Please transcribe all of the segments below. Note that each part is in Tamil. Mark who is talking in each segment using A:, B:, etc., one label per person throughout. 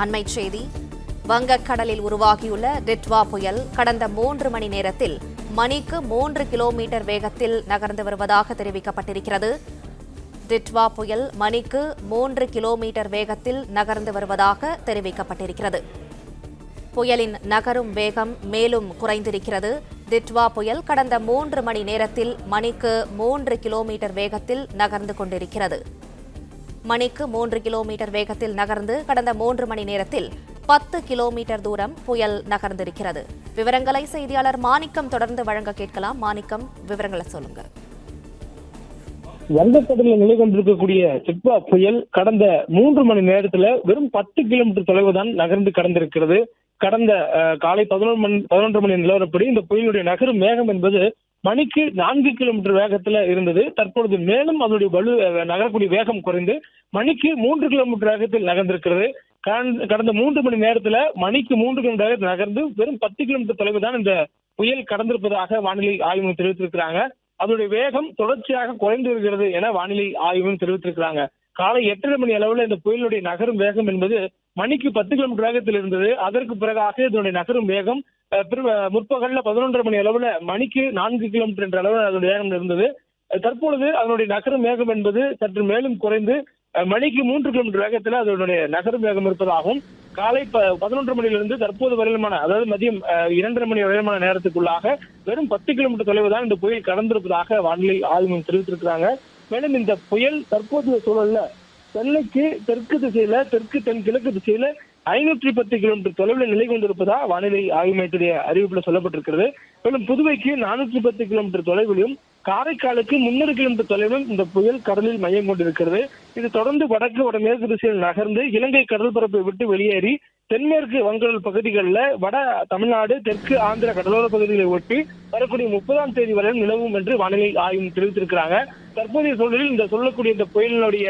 A: அண்மைச் செய்தி. வங்கக்கடலில் உருவாகியுள்ள டிட்வா புயல் கடந்த மூன்று மணி நேரத்தில் மணிக்கு மூன்று கிலோமீட்டர் வேகத்தில் நகர்ந்து வருவதாக தெரிவிக்கப்பட்டிருக்கிறது. டிட்வா புயல் மணிக்கு மூன்று கிலோமீட்டர் வேகத்தில் நகர்ந்து வருவதாக தெரிவிக்கப்பட்டிருக்கிறது. புயலின் நகரும் வேகம் மேலும் குறைந்திருக்கிறது. டிட்வா புயல் கடந்த மூன்று மணி நேரத்தில் மணிக்கு மூன்று கிலோமீட்டர் வேகத்தில் நகர்ந்து கொண்டிருக்கிறது. மணிக்கு மூன்று கிலோமீட்டர் வேகத்தில் நகர்ந்து கடந்த மூன்று மணி நேரத்தில் பத்து கிலோமீட்டர் தூரம் புயல் நகர்ந்திருக்கிறது. விவரங்களை செய்தியாளர் மாணிக்கம் தொடர்ந்து வழங்க கேட்கலாம். மாணிக்கம் விவரங்களை சொல்லுங்க
B: வங்கக்கடலில் நிலை கொண்டிருக்கக்கூடிய சிட்பா புயல் கடந்த மூன்று மணி நேரத்துல வெறும் பத்து கிலோமீட்டர் தொலைவு தான் நகர்ந்து கடந்திருக்கிறது. கடந்த காலை பதினொன்று மணி பதினொன்று மணி நிலவரப்படி இந்த புயலுடைய நகரும் வேகம் என்பது மணிக்கு நான்கு கிலோமீட்டர் வேகத்துல இருந்தது. தற்பொழுது மேலும் அதனுடைய வலு நகரக்கூடிய வேகம் குறைந்து மணிக்கு மூன்று கிலோமீட்டர் வேகத்தில் நகர்ந்திருக்கிறது. கடந்த- கடந்த மூன்று மணி நேரத்துல மணிக்கு மூன்று கிலோமீட்டர் வேகத்தில் நகர்ந்து வெறும் பத்து கிலோமீட்டர் தொலைவு தான் இந்த புயல் கடந்திருப்பதாக வானிலை ஆய்வு தெரிவித்திருக்கிறாங்க. அதனுடைய வேகம் தொடர்ச்சியாக குறைந்து வருகிறது என வானிலை ஆய்வு தெரிவித்திருக்கிறாங்க. காலை எட்டரை மணி அளவில் இந்த புயலுடைய நகரும் வேகம் என்பது மணிக்கு பத்து கிலோமீட்டர் வேகத்தில் இருந்தது. அதற்கு பிறகாக இதனுடைய நகரும் வேகம் முற்பகல்ல பதினொன்றரை மணி அளவுல மணிக்கு நான்கு கிலோமீட்டர் என்ற அளவில் அதனுடைய வேகம் இருந்தது. தற்பொழுது அதனுடைய நகரும் வேகம் என்பது சற்று மேலும் குறைந்து மணிக்கு மூன்று கிலோமீட்டர் வேகத்தில் அதனுடைய நகரும் வேகம் இருப்பதாகவும் காலை ப- பதினொன்று மணியிலிருந்து தற்போது வரையிலுமான அதாவது மதியம் இரண்டரை மணி வரையிலுமான நேரத்துக்குள்ளாக வெறும் பத்து கிலோமீட்டர் தொலைவு தான் இந்த புயல் கடந்திருப்பதாக வானிலை ஆய்வு தெரிவித்திருக்கிறாங்க. மேலும் இந்த புயல் தற்போதைய சூழல்ல சென்னைக்கு தெற்கு திசையில தெற்கு தென் கிழக்கு திசையில ஐநூற்றி பத்து கிலோமீட்டர் தொலைவில் நிலை கொண்டிருப்பதா வானிலை ஆய்வு மையத்துடைய அறிவிப்புல சொல்லப்பட்டிருக்கிறது. மேலும் புதுவைக்கு நானூற்றி பத்து கிலோமீட்டர் தொலைவிலும் காரைக்காலுக்கு முன்னூறு கிலோமீட்டர் தொலைவிலும் இந்த புயல் கடலில் மையம் கொண்டிருக்கிறது. இது தொடர்ந்து வடக்கு வடமேற்கு திசையில் நகர்ந்து இலங்கை கடல் பரப்பை விட்டு வெளியேறி தென்மேற்கு வங்கடல் பகுதிகளில் வட தமிழ்நாடு தெற்கு ஆந்திர கடலோர பகுதிகளை ஒட்டி வரக்கூடிய முப்பதாம் தேதி வரை நிலவும் என்று வானிலை ஆய்வு தெரிவித்திருக்கிறாங்க. தற்போதைய சூழலில் இந்த சொல்லக்கூடிய இந்த புயலினுடைய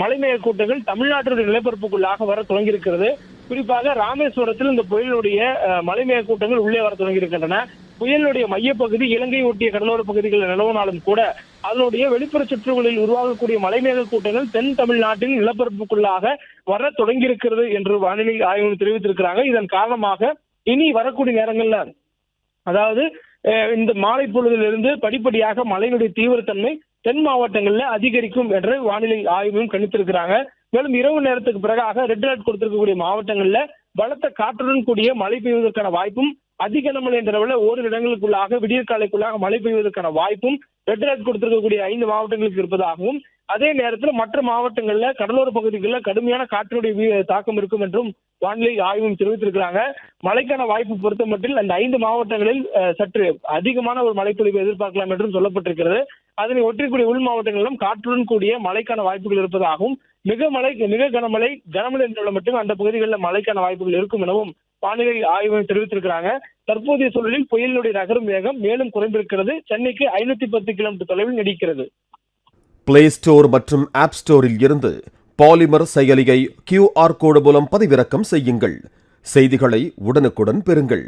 B: மலைமேக கூட்டங்கள் தமிழ்நாட்டினுடைய நிலப்பரப்புக்குள்ளாக வர தொடங்கியிருக்கிறது. குறிப்பாக ராமேஸ்வரத்தில் இந்த புயலுடைய மலைமேக கூட்டங்கள் உள்ளே வர தொடங்கியிருக்கின்றன. புயலுடைய மையப்பகுதி இலங்கை ஒட்டிய கடலோர பகுதிகளில் நிலவினாலும் கூட அதனுடைய வெளிப்புற சுற்றுகளில் உருவாகக்கூடிய மலைமேக கூட்டங்கள் தென் தமிழ்நாட்டின் நிலப்பரப்புக்குள்ளாக வர தொடங்கியிருக்கிறது என்று வானிலை ஆய்வு தெரிவித்திருக்கிறாங்க. இதன் காரணமாக இனி வரக்கூடிய நேரங்கள்ல அதாவது இந்த மாலை பொழுதிலிருந்து படிப்படியாக மழையினுடைய தீவிரத்தன்மை தென் மாவட்டங்கள்ல அதிகரிக்கும் என்று வானிலை ஆய்வும் கணித்திருக்கிறாங்க. மேலும் இரவு நேரத்துக்கு பிறகாக ரெட் அலர்ட் கொடுத்திருக்கக்கூடிய மாவட்டங்கள்ல பலத்த காற்றுடன் கூடிய மழை பெய்வதற்கான வாய்ப்பும் அதிக நம்மளை என்ற அளவில் ஓரிரு இடங்களுக்குள்ளாக விடியற்காலைக்குள்ளாக மழை பெய்வதற்கான வாய்ப்பும் ரெட் அலர்ட் கொடுத்திருக்கக்கூடிய ஐந்து மாவட்டங்களுக்கு இருப்பதாகவும் அதே நேரத்தில் மற்ற மாவட்டங்கள்ல கடலோர பகுதிகளில் கடுமையான காற்றினுடைய தாக்கம் இருக்கும் என்றும் வானிலை ஆய்வும் தெரிவித்திருக்கிறாங்க. மழைக்கான வாய்ப்பு பொறுத்த மட்டில் அந்த ஐந்து மாவட்டங்களில் சற்று அதிகமான ஒரு மழைப்பொழிவு எதிர்பார்க்கலாம் என்றும் சொல்லப்பட்டிருக்கிறது. அதனை ஒட்டிக்கூடிய உள் மாவட்டங்களிலும் காற்றுடன் கூடிய மழைக்கான வாய்ப்புகள் இருப்பதாகவும் மிக மழை மிக கனமழை கனமழை என்றால் மட்டும் அந்த பகுதிகளில் மழைக்கான வாய்ப்புகள் இருக்கும் எனவும் வானிலை ஆய்வு தெரிவித்திருக்கிறாங்க. தற்போதைய சூழலில் புயலினுடைய நகரும் வேகம் மேலும் குறைந்திருக்கிறது. சென்னைக்கு ஐநூத்தி பத்து கிலோமீட்டர் தொலைவில் நீடிக்கிறது.
C: பிளே ஸ்டோர் மற்றும் ஆப் ஸ்டோரில் இருந்து பாலிமர் செயலியை கியூஆர் கோடு மூலம் பதிவிறக்கம் செய்யுங்கள். செய்திகளை உடனுக்குடன் பெறுங்கள்.